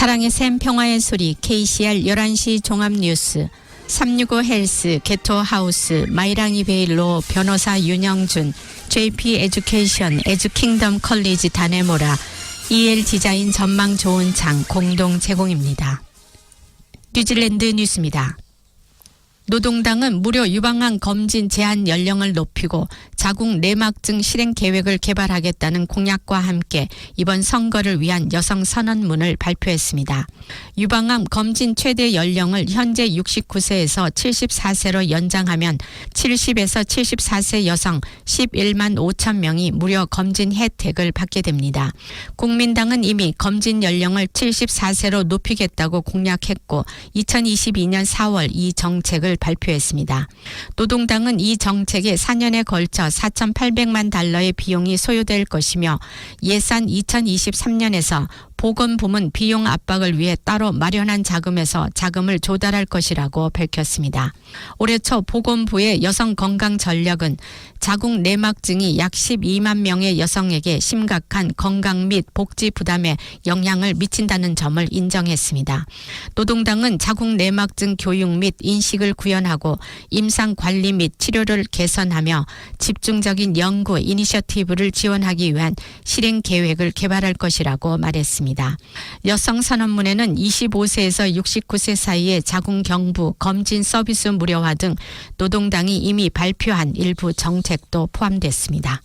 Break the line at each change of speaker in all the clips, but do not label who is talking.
사랑의 샘 평화의 소리 KCR 11시 종합뉴스 365 헬스 게토하우스 마이랑이 베일로 변호사 윤영준 JP 에듀케이션 에듀킹덤 컬리지 다네모라 EL 디자인 전망 좋은 창 공동 제공입니다. 뉴질랜드 뉴스입니다. 노동당은 무료 유방암 검진 제한 연령을 높이고 자궁 내막증 실행 계획을 개발하겠다는 공약과 함께 이번 선거를 위한 여성 선언문을 발표했습니다. 유방암 검진 최대 연령을 현재 69세에서 74세로 연장하면 70에서 74세 여성 11만 5천 명이 무료 검진 혜택을 받게 됩니다. 국민당은 이미 검진 연령을 74세로 높이겠다고 공약했고 2022년 4월 이 정책을 발표했습니다. 노동당은 이 정책에 4년에 걸쳐 4,800만 달러의 비용이 소요될 것이며 예산 2023년에서 보건부문 비용 압박을 위해 따로 마련한 자금에서 자금을 조달할 것이라고 밝혔습니다. 올해 초 보건부의 여성 건강 전략은 자궁 내막증이 약 12만 명의 여성에게 심각한 건강 및 복지 부담에 영향을 미친다는 점을 인정했습니다. 노동당은 자궁 내막증 교육 및 인식을 구현하고 임상 관리 및 치료를 개선하며 집 중적인 연구 이니셔티브를 지원하기 위한 실행 계획을 개발할 것이라고 말했습니다. 여성 선언문에는 25세에서 69세 사이의 자궁 경부 검진 서비스 무료화 등 노동당이 이미 발표한 일부 정책도 포함됐습니다.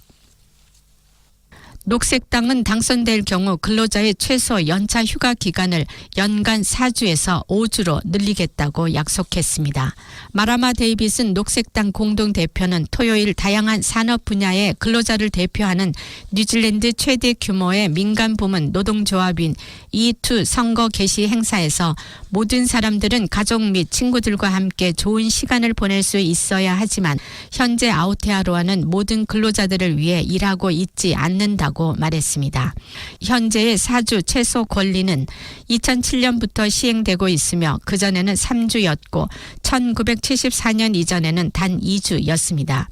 녹색당은 당선될 경우 근로자의 최소 연차 휴가 기간을 연간 4주에서 5주로 늘리겠다고 약속했습니다. 마라마 데이빗은 녹색당 공동대표는 토요일 다양한 산업 분야의 근로자를 대표하는 뉴질랜드 최대 규모의 민간 부문 노동조합인 E2 선거 개시 행사에서 모든 사람들은 가족 및 친구들과 함께 좋은 시간을 보낼 수 있어야 하지만 현재 아우테아로아는 모든 근로자들을 위해 일하고 있지 않는다고 말했습니다. 현재의 사주 최소 권리는 2007년부터 시행되고 있으며 그전에는 3주였고 1974년 이전에는 단 2주였습니다.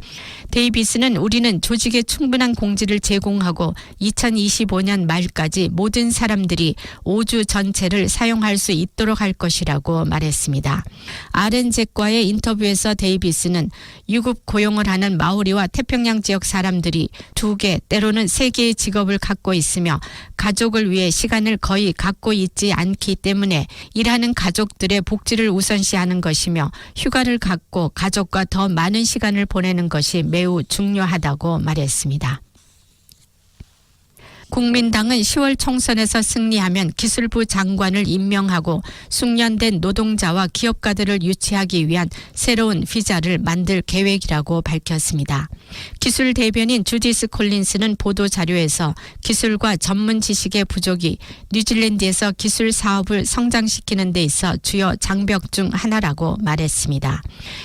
데이비스는 우리는 조직에 충분한 공지를 제공하고 2025년 말까지 모든 사람들이 5주 전체를 사용할 수 있도록 할 것이라고 말했습니다. 아렌잭과의 인터뷰에서 데이비스는 유급 고용을 하는 마오리와 태평양 지역 사람들이 두 개, 때로는 세 개의 직업을 갖고 있으며 가족을 위해 시간을 거의 갖고 있지 않기 때문에 일하는 가족들의 복지를 우선시하는 것이며 휴가를 갖고 가족과 더 많은 시간을 보내는 것이 매우 중요하다고 말했습니다. 국민당은 10월 총선에서 승리하면 기술부 장관을 임명하고 숙련된 노동자와 기업가들을 유치하기 위한 새로운 비자를 만들 계획이라고 밝혔습니다. 기술 대변인 주디스 콜린스는 보도 자료에서 기술과 전문 지식의 부족이 뉴질랜드에서 기술 사업을 성장시키는 데 있어 주요 장벽 중 하나라고 말했습니다.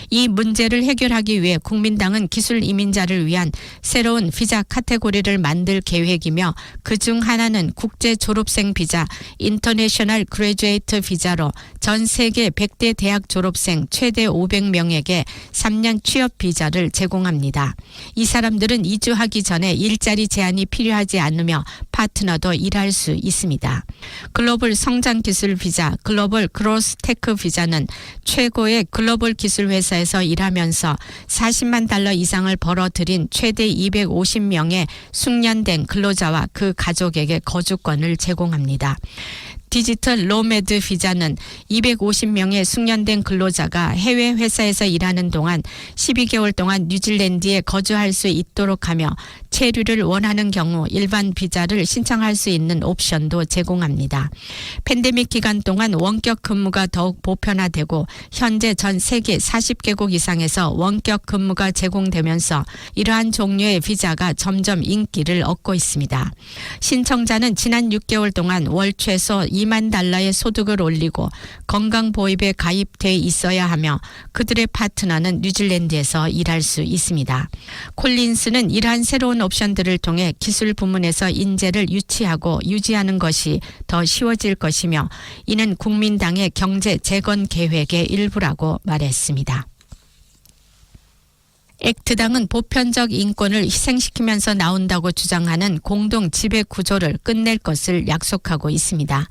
이 문제를 해결하기 위해 국민당은 기술 이민자를 위한 새로운 비자 카테고리를 만들 계획이며 그중 하나는 국제 졸업생 비자 인터내셔널 그레주에이트 비자로 전 세계 100대 대학 졸업생 최대 500명에게 3년 취업 비자를 제공합니다. 이 사람들은 이주하기 전에 일자리 제한이 필요하지 않으며 파트너도 일할 수 있습니다. 글로벌 성장 기술 비자, 글로벌 그로스 테크 비자는 최고의 글로벌 기술 회사에서 일하면서 40만 달러 이상을 벌어들인 최대 250명의 숙련된 근로자와 그 가족에게 거주권을 제공합니다. 디지털 로메드 비자는 250명의 숙련된 근로자가 해외 회사에서 일하는 동안 12개월 동안 뉴질랜드에 거주할 수 있도록 하며 체류를 원하는 경우 일반 비자를 신청할 수 있는 옵션도 제공합니다. 팬데믹 기간 동안 원격 근무가 더욱 보편화되고 현재 전 세계 40개국 이상에서 원격 근무가 제공되면서 이러한 종류의 비자가 점점 인기를 얻고 있습니다. 신청자는 지난 6개월 동안 월 최소 2만 달러의 소득을 올리고 건강보입에 가입돼 있어야 하며 그들의 파트너는 뉴질랜드에서 일할 수 있습니다. 콜린스는 이러한 새로운 옵션들을 통해 기술 부문에서 인재를 유치하고 유지하는 것이 더 쉬워질 것이며 이는 국민당의 경제 재건 계획의 일부라고 말했습니다. 액트당은 보편적 인권을 희생시키면서 나온다고 주장하는 공동 지배 구조를 끝낼 것을 약속하고 있습니다.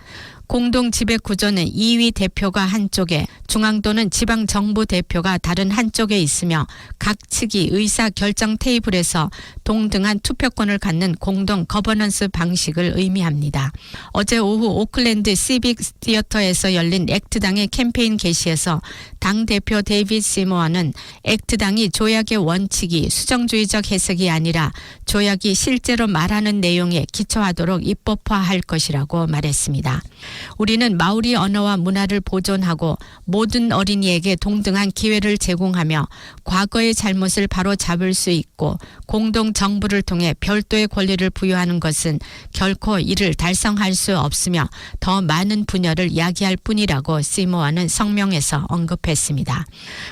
공동 지배 구조는 2위 대표가 한쪽에 중앙도는 지방 정부 대표가 다른 한쪽에 있으며 각 측이 의사 결정 테이블에서 동등한 투표권을 갖는 공동 거버넌스 방식을 의미합니다. 어제 오후 오클랜드 시빅 시어터에서 열린 액트당의 캠페인 게시에서 당 대표 데이빗 시모어는 액트당이 조약의 원칙이 수정주의적 해석이 아니라 조약이 실제로 말하는 내용에 기초하도록 입법화할 것이라고 말했습니다. 우리는 마우리 언어와 문화를 보존하고 모든 어린이에게 동등한 기회를 제공하며 과거의 잘못을 바로 잡을 수 있고 공동 정부를 통해 별도의 권리를 부여하는 것은 결코 이를 달성할 수 없으며 더 많은 분야를 야기할 뿐이라고 시모아는 성명에서 언급했습니다.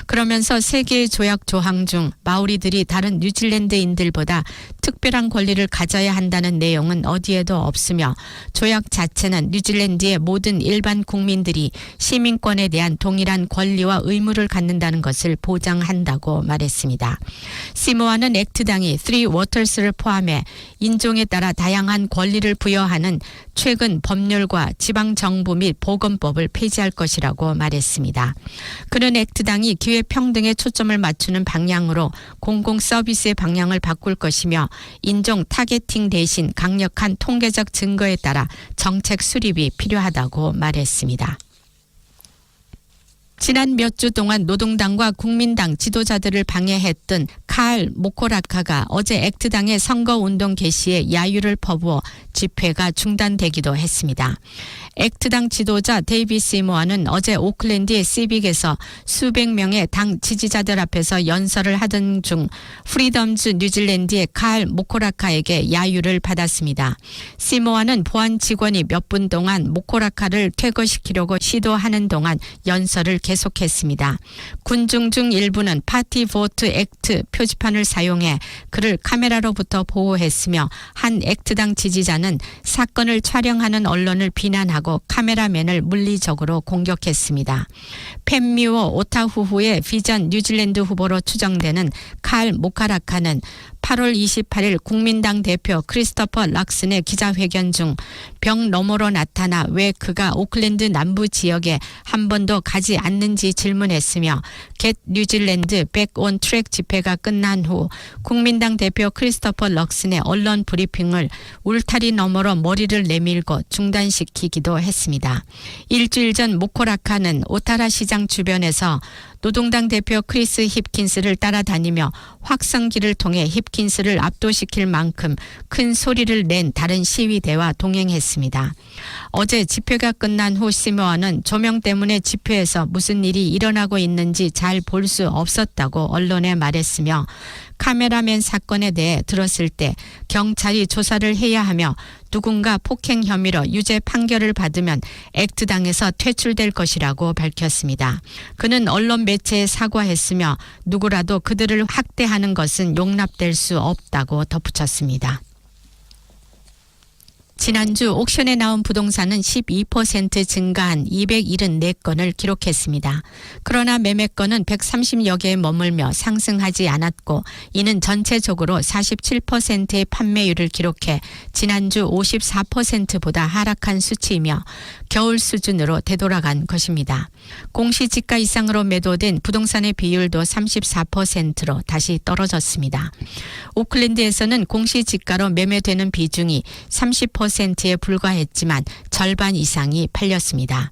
그러면서 세계의 조약 조항 중 마오리들이 다른 뉴질랜드인들보다 특별한 권리를 가져야 한다는 내용은 어디에도 없으며 조약 자체는 뉴질랜드의 모든 일반 국민들이 시민권에 대한 동일한 권리와 의무를 갖는다는 것을 보장한다고 말했습니다. 시모아는 액트당이 Three Waters를 포함해 인종에 따라 다양한 권리를 부여하는 최근 법률과 지방 정부 및 보건법을 폐지할 것이라고 말했습니다. 그는 액트당이 기회 평등에 초점을 맞추는 방향으로 공공 서비스의 방향을 바꿀 것이며 인종 타겟팅 대신 강력한 통계적 증거에 따라 정책 수립이 필요하다고 말했습니다. 지난 몇 주 동안 노동당과 국민당 지도자들을 방해했던 칼 모코라카가 어제 액트당의 선거운동 개시에 야유를 퍼부어 집회가 중단되기도 했습니다. 액트당 지도자 데이비 시모아는 어제 오클랜드의 시빅에서 수백 명의 당 지지자들 앞에서 연설을 하던 중 프리덤즈 뉴질랜드의 칼 모코라카에게 야유를 받았습니다. 시모아는 보안 직원이 몇 분 동안 모코라카를 퇴거시키려고 시도하는 동안 연설을 계속 했습니다. 군중 중 일부는 파티 보트 액트 표지판을 사용해 그를 카메라로부터 보호했으며 한 액트당 지지자는 사건을 촬영하는 언론을 비난하고 카메라맨을 물리적으로 공격했습니다. 펜미워 오타후후의 비전 뉴질랜드 후보로 추정되는 칼 모카라카는 8월 28일 국민당 대표 크리스토퍼 락슨의 기자회견 중 병 너머로 나타나 왜 그가 오클랜드 남부 지역에 한 번도 가지 않는지 질문했으며 겟 뉴질랜드 백온 트랙 집회가 끝난 후 국민당 대표 크리스토퍼 락슨의 언론 브리핑을 울타리 너머로 머리를 내밀고 중단시키기도 했습니다. 일주일 전 모코라카는 오타라 시장 주변에서 노동당 대표 크리스 힙킨스를 따라다니며 확성기를 통해 힙킨스를 압도시킬 만큼 큰 소리를 낸 다른 시위대와 동행했습니다. 어제 집회가 끝난 후 시모아는 조명 때문에 집회에서 무슨 일이 일어나고 있는지 잘 볼 수 없었다고 언론에 말했으며 카메라맨 사건에 대해 들었을 때 경찰이 조사를 해야 하며 누군가 폭행 혐의로 유죄 판결을 받으면 액트당에서 퇴출될 것이라고 밝혔습니다. 그는 언론 매체에 사과했으며 누구라도 그들을 학대하는 것은 용납될 수 없다고 덧붙였습니다. 지난주 옥션에 나온 부동산은 12% 증가한 274건을 기록했습니다. 그러나 매매건은 130여 개에 머물며 상승하지 않았고 이는 전체적으로 47%의 판매율을 기록해 지난주 54%보다 하락한 수치이며 겨울 수준으로 되돌아간 것입니다. 공시지가 이상으로 매도된 부동산의 비율도 34%로 다시 떨어졌습니다. 오클랜드에서는 공시지가로 매매되는 비중이 30%에 불과했지만 절반 이상이 팔렸습니다.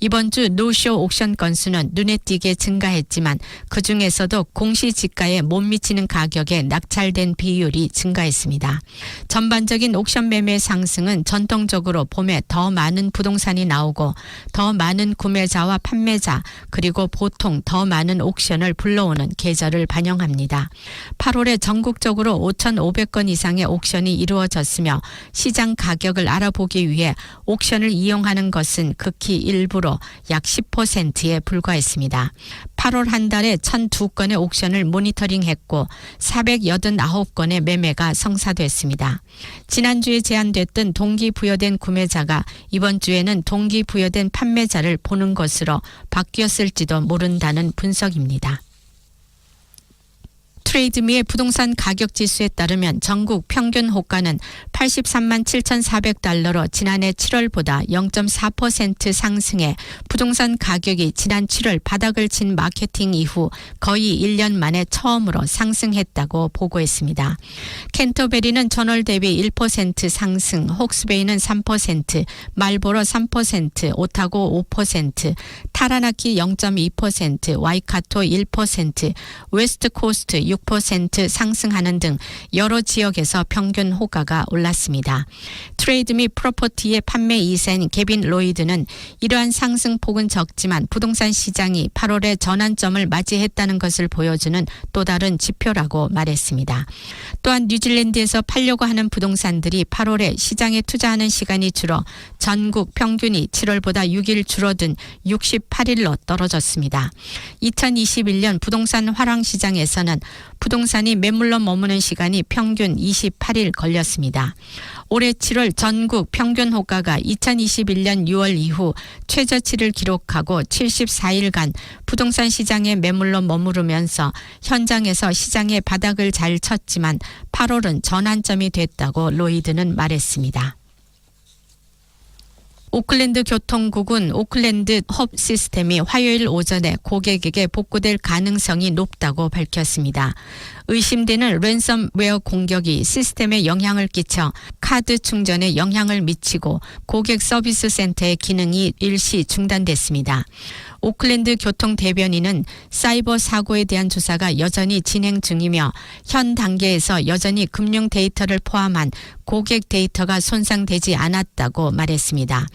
이번 주 노쇼 옥션 건수는 눈에 띄게 증가했지만 그 중에서도 공시지가에 못 미치는 가격에 낙찰된 비율이 증가했습니다. 전반적인 옥션 매매 상승은 전통적으로 봄에 더 많은 부동산이 나오고 더 많은 구매자와 판매자 그리고 보통 더 많은 옥션을 불러오는 계절을 반영합니다. 8월에 전국적으로 5,500건 이상의 옥션이 이루어졌으며 시장 가격 을 알아보기 위해 옥션을 이용하는 것은 극히 일부로 약 10%에 불과했습니다. 8월 한 달에 1,002건의 옥션을 모니터링했고 489건의 매매가 성사됐습니다. 지난주에 제한됐던 동기부여된 구매자가 이번 주에는 동기부여된 판매자를 보는 것으로 바뀌었을지도 모른다는 분석입니다. 트레이드미의 부동산 가격 지수에 따르면 전국 평균 호가는 83만 7,400달러로 지난해 7월보다 0.4% 상승해 부동산 가격이 지난 7월 바닥을 친 마케팅 이후 거의 1년 만에 처음으로 상승했다고 보고했습니다. 캔터베리는 전월 대비 1% 상승, 혹스베이는 3%, 말보로 3%, 오타고 5%, 타라나키 0.2%, 와이카토 1%, 웨스트 코스트 6% 상승하는 등 여러 지역에서 평균 호가가 올랐습니다. 트레이드 및 프로퍼티의 판매 이사인 개빈 로이드는 이러한 상승폭은 적지만 부동산 시장이 8월에 전환점을 맞이했다는 것을 보여주는 또 다른 지표라고 말했습니다. 또한 뉴질랜드에서 팔려고 하는 부동산들이 8월에 시장에 투자하는 시간이 줄어 전국 평균이 7월보다 6일 줄어든 68일로 떨어졌습니다. 2021년 부동산 화랑 시장에서는 부동산이 매물로 머무는 시간이 평균 28일 걸렸습니다. 올해 7월 전국 평균 호가가 2021년 6월 이후 최저치를 기록하고 74일간 부동산 시장에 매물로 머무르면서 현장에서 시장의 바닥을 잘 쳤지만 8월은 전환점이 됐다고 로이드는 말했습니다. 오클랜드 교통국은 오클랜드 헙 시스템이 화요일 오전에 고객에게 복구될 가능성이 높다고 밝혔습니다. 의심되는 랜섬웨어 공격이 시스템에 영향을 끼쳐 카드 충전에 영향을 미치고 고객 서비스 센터의 기능이 일시 중단됐습니다. 오클랜드 교통 대변인은 사이버 사고에 대한 조사가 여전히 진행 중이며 현 단계에서 여전히 금융 데이터를 포함한 고객 데이터가 손상되지 않았다고 말했습니다.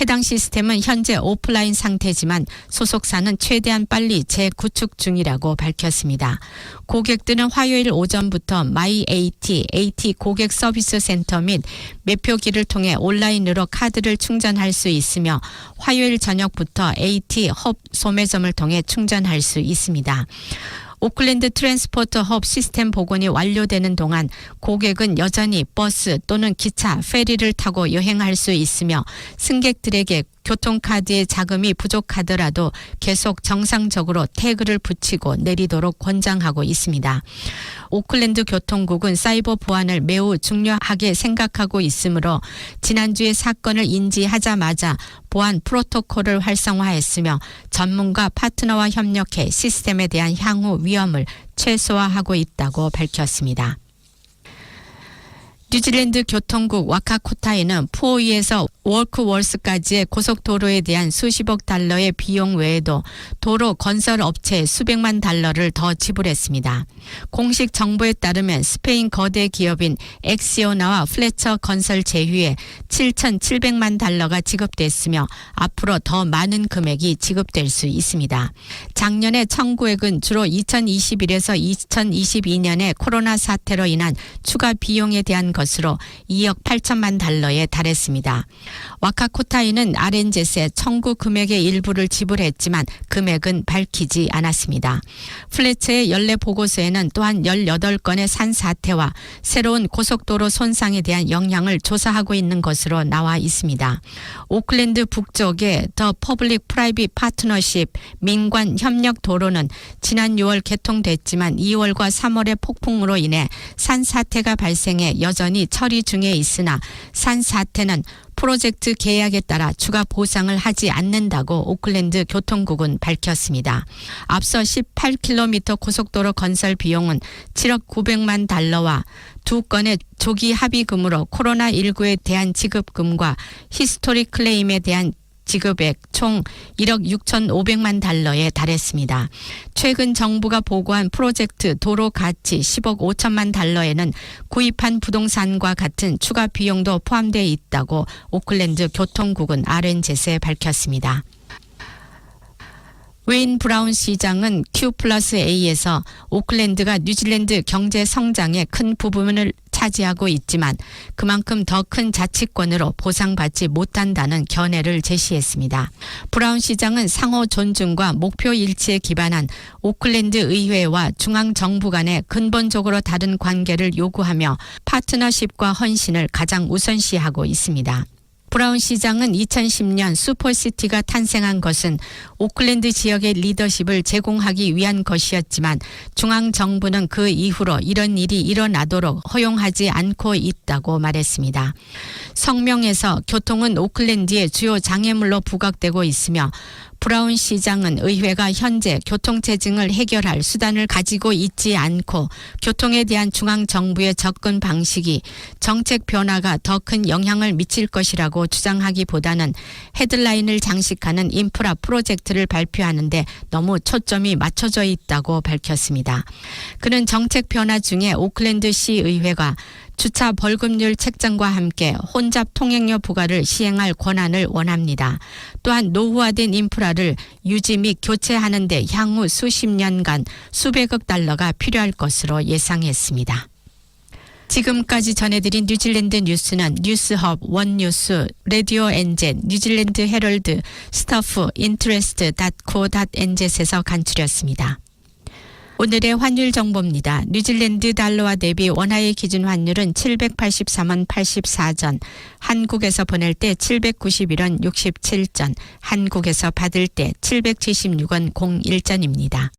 해당 시스템은 현재 오프라인 상태지만 소속사는 최대한 빨리 재구축 중이라고 밝혔습니다. 고객들은 화요일 오전부터 마이 AT, AT 고객 서비스 센터 및 매표기를 통해 온라인으로 카드를 충전할 수 있으며 화요일 저녁부터 AT 헙 소매점을 통해 충전할 수 있습니다. 오클랜드 트랜스포터 헙 시스템 복원이 완료되는 동안 고객은 여전히 버스 또는 기차, 페리를 타고 여행할 수 있으며 승객들에게 교통카드의 자금이 부족하더라도 계속 정상적으로 태그를 붙이고 내리도록 권장하고 있습니다. 오클랜드 교통국은 사이버 보안을 매우 중요하게 생각하고 있으므로 지난주에 사건을 인지하자마자 보안 프로토콜을 활성화했으며 전문가 파트너와 협력해 시스템에 대한 향후 위험을 최소화하고 있다고 밝혔습니다. 뉴질랜드 교통국 와카코타에는 포위에서 워크월스까지의 고속도로에 대한 수십억 달러의 비용 외에도 도로 건설 업체에 수백만 달러를 더 지불했습니다. 공식 정보에 따르면 스페인 거대 기업인 엑시오나와 플래처 건설 제휴에 7,700만 달러가 지급됐으며 앞으로 더 많은 금액이 지급될 수 있습니다. 작년에 청구액은 주로 2021에서 2022년의 코로나 사태로 인한 추가 비용에 대한 것으로 2억 8천만 달러에 달했습니다. 와카코타이는 아렌젯에 청구 금액의 일부를 지불했지만 금액은 밝히지 않았습니다. 플래츠의 연례 보고서에는 또한 18건의 산 사태와 새로운 고속도로 손상에 대한 영향을 조사하고 있는 것으로 나와 있습니다. 오클랜드 북쪽의 더 퍼블릭 프라이빗 파트너십 민관 협력 도로는 지난 6월 개통됐지만 2월과 3월의 폭풍으로 인해 산 사태가 발생해 여전히 처리 중에 있으나 산 사태는 프로젝트 계약에 따라 추가 보상을 하지 않는다고 오클랜드 교통국은 밝혔습니다. 앞서 18km 고속도로 건설 비용은 7억 900만 달러와 두 건의 조기 합의금으로 코로나19에 대한 지급금과 히스토릭 클레임에 대한 지급액 총 1억 6,500만 달러에 달했습니다. 최근 정부가 보고한 프로젝트 도로 가치 10억 5천만 달러에는 구입한 부동산과 같은 추가 비용도 포함되어 있다고 오클랜드 교통국은 RNZ에 밝혔습니다. 웨인 브라운 시장은 Q 플러스 A에서 오클랜드가 뉴질랜드 경제 성장의 큰 부분을 차지하고 있지만 그만큼 더 큰 자치권으로 보상받지 못한다는 견해를 제시했습니다. 브라운 시장은 상호 존중과 목표 일치에 기반한 오클랜드 의회와 중앙 정부 간의 근본적으로 다른 관계를 요구하며 파트너십과 헌신을 가장 우선시하고 있습니다. 브라운 시장은 2010년 슈퍼시티가 탄생한 것은 오클랜드 지역의 리더십을 제공하기 위한 것이었지만 중앙 정부는 그 이후로 이런 일이 일어나도록 허용하지 않고 있다고 말했습니다. 성명에서 교통은 오클랜드의 주요 장애물로 부각되고 있으며 브라운 시장은 의회가 현재 교통체증을 해결할 수단을 가지고 있지 않고 교통에 대한 중앙 정부의 접근 방식이 정책 변화가 더 큰 영향을 미칠 것이라고 주장하기보다는 헤드라인을 장식하는 인프라 프로젝트를 발표하는데 너무 초점이 맞춰져 있다고 밝혔습니다. 그는 정책 변화 중에 오클랜드 시 의회가 주차 벌금률 책정과 함께 혼잡 통행료 부과를 시행할 권한을 원합니다. 또한 노후화된 인프라를 유지 및 교체하는 데 향후 수십 년간 수백억 달러가 필요할 것으로 예상했습니다. 지금까지 전해드린 뉴질랜드 뉴스는 뉴스헙, 원뉴스, 라디오 엔젠, 뉴질랜드 헤럴드, 스타프, 인트레스트, 닷코, 닷 엔젯에서 간추렸습니다. 오늘의 환율 정보입니다. 뉴질랜드 달러와 대비 원화의 기준 환율은 783원 84전, 한국에서 보낼 때 791원 67전, 한국에서 받을 때 776원 01전입니다.